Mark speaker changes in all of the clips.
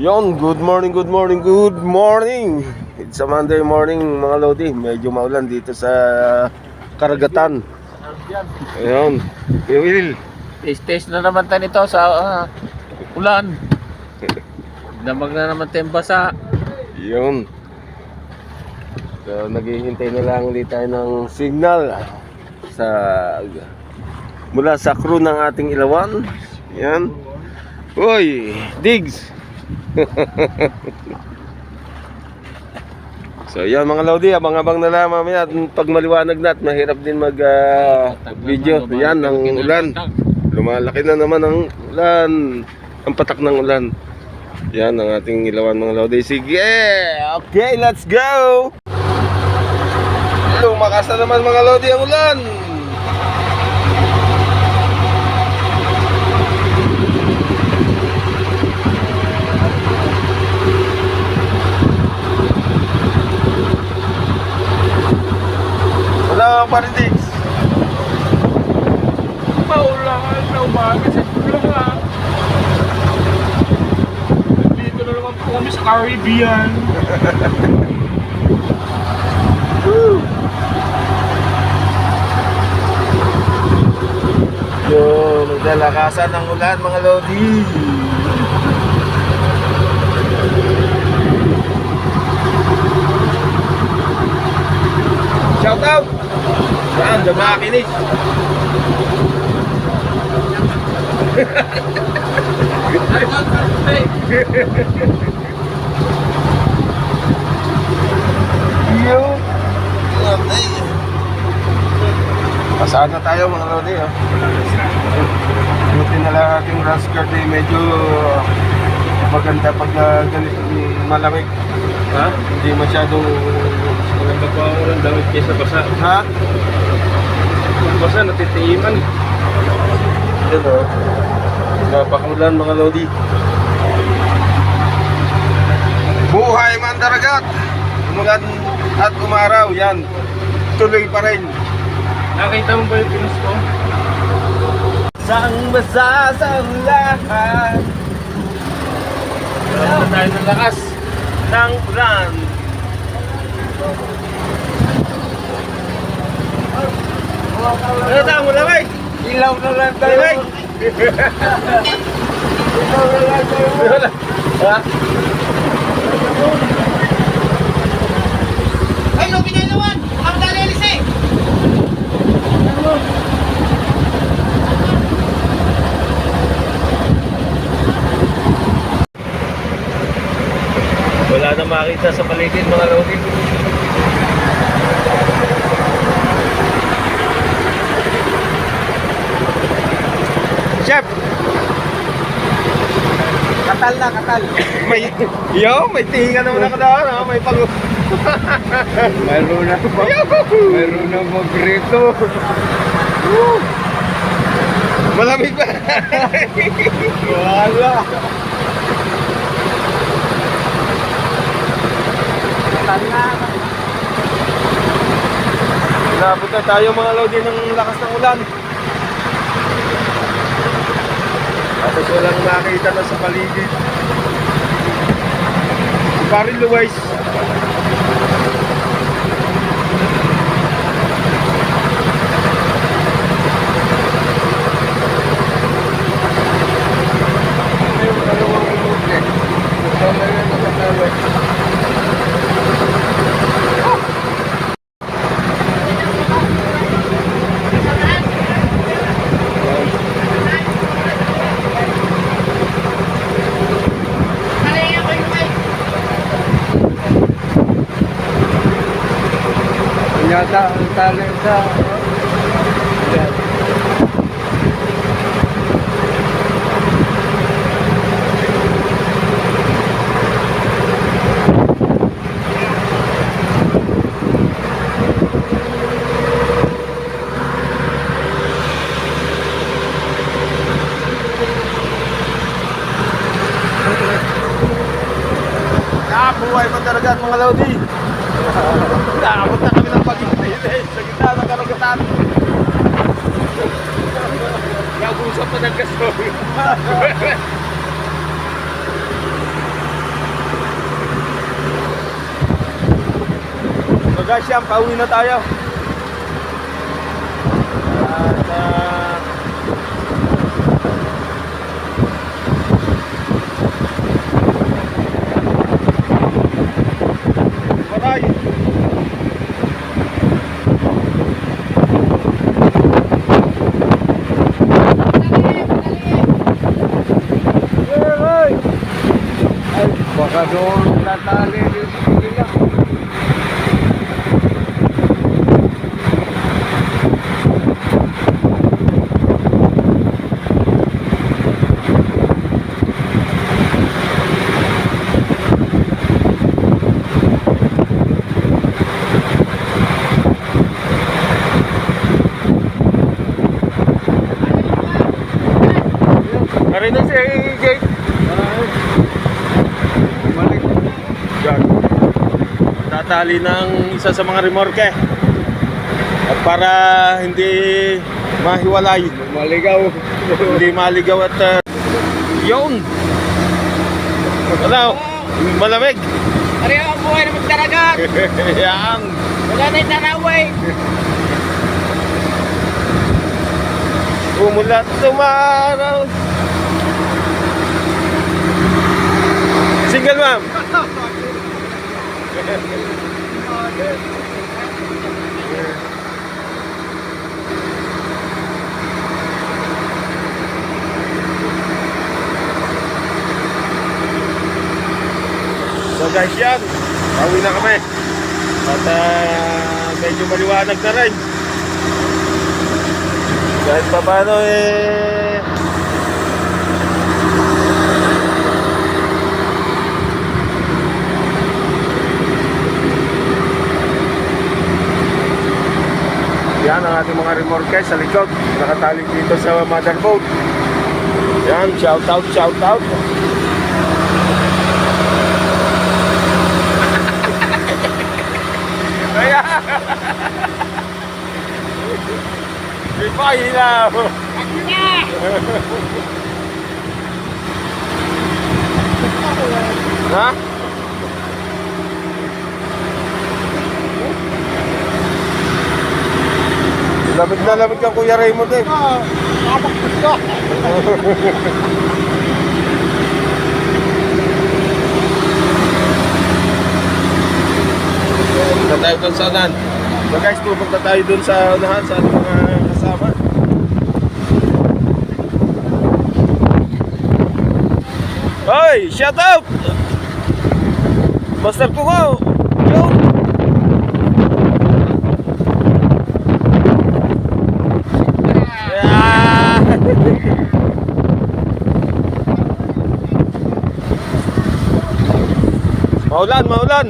Speaker 1: Yon, good morning, good morning, good morning. It's a Monday morning mga Lodi. Medyo maulan dito sa karagatan. Ayun. Kuya Will.
Speaker 2: Taste-taste na naman tayo nito sa ah, ulan. Damag na naman tayong basa.
Speaker 1: Yun. So, naghihintay na lang ulit tayo ng signal sa mula sa crew ng ating ilawan. Yan. Uy, digs. So yan mga Lodi, abang-abang na lang mamaya at pag maliwanag na at mahirap din mag ah, video. Yan, ng ulan. Lumalaki na naman ang ulan. Ang patak ng ulan. Yan ang ating ilawan mga Lodi. Sige! Okay, let's go! Lumakas na naman mga Lodi ang ulan! Wala pa rin Diggs.
Speaker 2: Maulan na umaga sa ulan. Dito na naman po kami sa Caribbean.
Speaker 1: Yo, naglalakasan ng ulan mga Lodi. Shout out! Saan? Yo! Okay. Pasaan na tayo mga Lodi. Oh. Buti na lang ating rust skirt eh, medyo maganda pag uh, ganito mm, malamig.
Speaker 2: Ha?
Speaker 1: Hindi masyadong
Speaker 2: Maganda pa ako ng damit kaysa basa.
Speaker 1: ha?
Speaker 2: Kung basa, natitiiman.
Speaker 1: O. Napakulan mga Lodi. Buhay mandaragat! Umulan at umaraw, yan. Tuloy pa rin.
Speaker 2: Nakita mo ba yung pinos ko?
Speaker 1: Sang basa sa lahat
Speaker 2: Wala tayo ng lakas.
Speaker 1: ng ulan. Ano tayo mo lamay?
Speaker 2: Ilaw na lang
Speaker 1: Lamay!
Speaker 2: Ilaw na lang tayo.
Speaker 1: Ha?
Speaker 3: Ay, no, pinalawan! Ang dalelis eh!
Speaker 1: Wala na makita sa paligid mga lodi. Chef!
Speaker 2: Katal na, katal.
Speaker 1: May, yo, may tinga naman ako doon, ha? may pag...
Speaker 2: Mayroon na ba? Mayroon na magrito.
Speaker 1: Malamig pa.
Speaker 2: Wala. Katal na.
Speaker 1: Nabot na tayo mga lodi ng lakas ng ulan. Tapos walang nakita na sa paligid. Pari Luwais.
Speaker 3: Kalayan ko yung mic.
Speaker 2: Yata ang talent sa...
Speaker 1: Nabuhay mo talaga mga lodi. Nakakot na kami ng pag-ibig. Sa gitna ng karagatan.
Speaker 2: Nag-usap pa ng kastoy.
Speaker 1: Bagas yan, pauwi na tayo. At, uh, doon tatali yung sila. Narinig si Jake. Balik. Yan. Tatali ng isa sa mga remorke. At para hindi mahiwalay. Maligaw. hindi maligaw at uh, yun. Ano? Malamig.
Speaker 3: Ari ang buhay na magdaragat.
Speaker 1: Yan.
Speaker 3: Wala na yung taraway.
Speaker 1: Umulat tumaraw. Single ma'am. So guys yan, pauwi na kami. At ah, medyo maliwanag na rin. Kahit pa paano eh Yan ang ating mga remorke sa likod. Nakatali dito sa motherboard Yan, shout out, shout out. Pa hilaw? Ha? Lamig na lamig ka Kuya Raymond eh. Punta tayo dun sa unahan. So guys, pupunta tayo dun sa unahan sa ating mga kasama. Hoy, shout out! Master Kuko! Yo! Yeah! Maulan, maulan!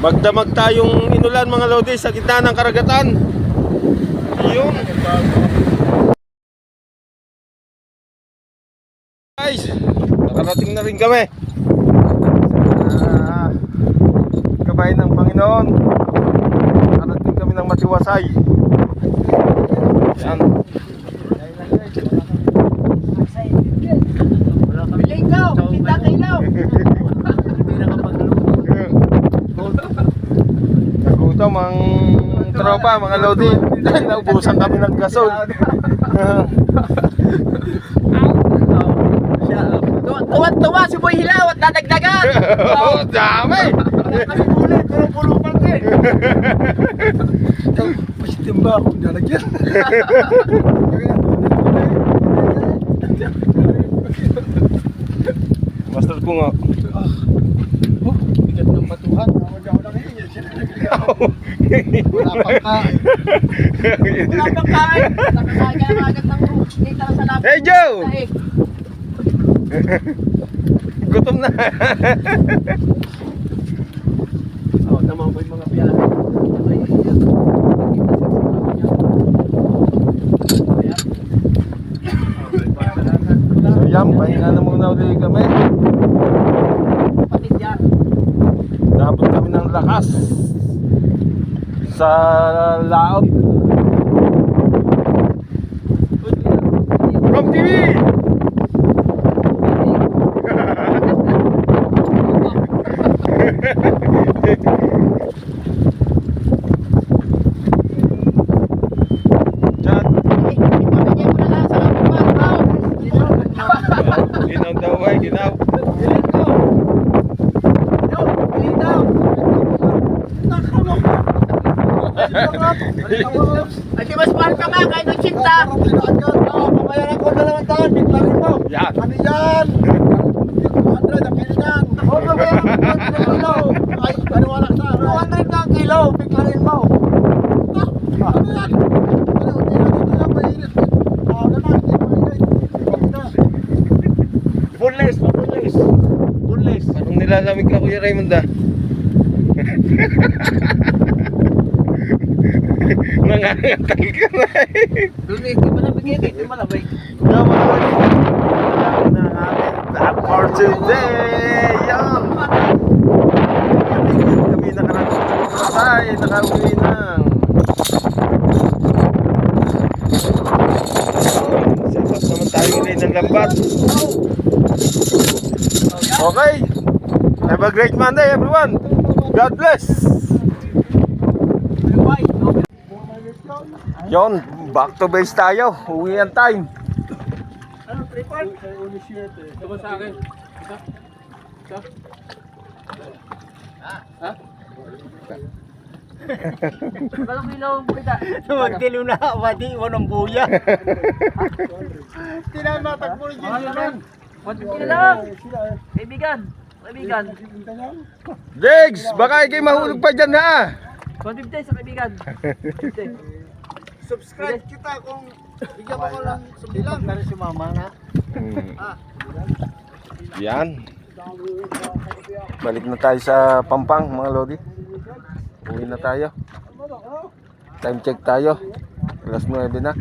Speaker 1: Magdamag tayong inulan mga lodi sa gitna ng karagatan. Yun. Guys, nakarating na rin kami. Ah, gabay ng Panginoon. Nakarating kami ng Matiwasay. Yan.
Speaker 3: Ilaw, kita ka ilaw.
Speaker 1: Nagutom ang tropa, mga lodi. Naubusan kami ng gasol.
Speaker 3: Tuwan-tuwa si Boy Hilaw at dadagdagan.
Speaker 1: oh, dami!
Speaker 3: Kami ulit, pero pulo pa rin.
Speaker 4: Positim ba akong lalagyan?
Speaker 1: Master ko nga.
Speaker 4: Bigat ng batuhan. Tawag ako lang yun. Wala pang kain.
Speaker 3: Wala pang kain. Nakakain ka agad ng dito sa lapit.
Speaker 1: Hey Joe! Gutom na.
Speaker 4: Oh, tama ko yung mga biyahe.
Speaker 1: so yan, pahinga na muna ulit kami.
Speaker 3: Kapatid yan.
Speaker 1: Dapat kami ng lakas sa laot.
Speaker 3: Ay, mas mahal ka nga, kahit ng sinta. Oo, pabayaran ko dalawang taon, biglarin mo.
Speaker 1: Yan.
Speaker 4: Ano yan? 200 ang kilo yan.
Speaker 3: Oo, pabayaran ko dalawang kilo.
Speaker 4: Ay, ano wala sa
Speaker 3: 200 na ang kilo, biglarin mo.
Speaker 4: Ano yan? Ano, hindi na dito lang mainit. Ah, wala na, hindi mainit. Hindi na.
Speaker 2: Bunles, bunles. Bunles.
Speaker 1: Parang nilalamig ka, Kuya Raymond ah. Nangangatal ka na eh.
Speaker 3: Doon eh, di malamig eh, di malamig.
Speaker 1: Yo, mga buddy. Kailangan na vlog for today. Yan. Kami nakarating sa Pasay. Nakauwi ng... Sapat naman tayo ulit ng lambat. Okay. Have a great Monday, everyone. God bless. Yon, back to base tayo. Uwi ang time.
Speaker 2: Ito ba sa akin? Isa? Isa? Ha?
Speaker 3: Walang kilo, kita.
Speaker 4: Magdilo na, wadi, wanong buya. Hindi na matakbo rin
Speaker 3: naman. 150 na lang. Kaibigan. Kaibigan.
Speaker 1: Jigs, baka ikay mahulog pa dyan ha.
Speaker 3: 150 sa kaibigan. 150.
Speaker 4: Subscribe kita kung bigyan mo ko lang sumbilang. Na rin si mama na.
Speaker 1: Yan. Balik na tayo sa Pampang mga Lodi. Uwi na tayo. Time check tayo. Alas 9 na.